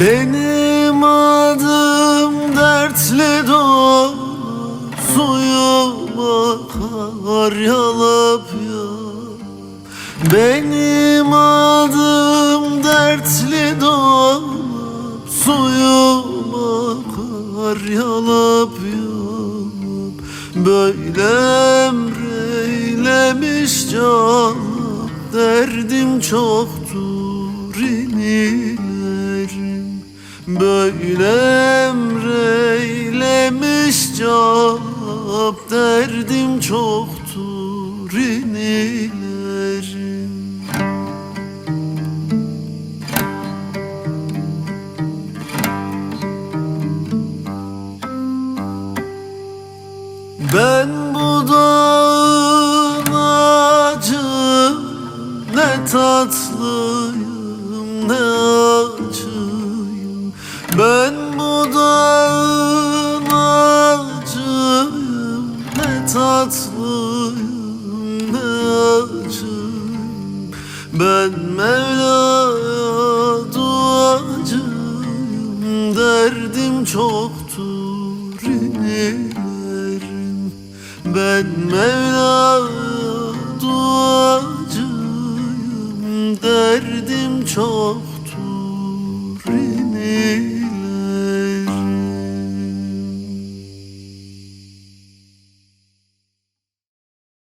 Benim adım dertli dost Suyuma kar yalap yap. Benim adım dertli dost Suyuma kar yalap yap. Böyle emreylemiş can Derdim çoktur inilerim Böyle emreylemiş cevap Derdim çoktur inilerim. Ben bu dağın ağacı Ne tatlıyım ne Ben bu dağın ağacıyım Ne tatlıyım ne acıyım. Ben Mevla'ya duacıyım Derdim çoktur inilerim Ben Mevla'ya duacıyım Derdim çok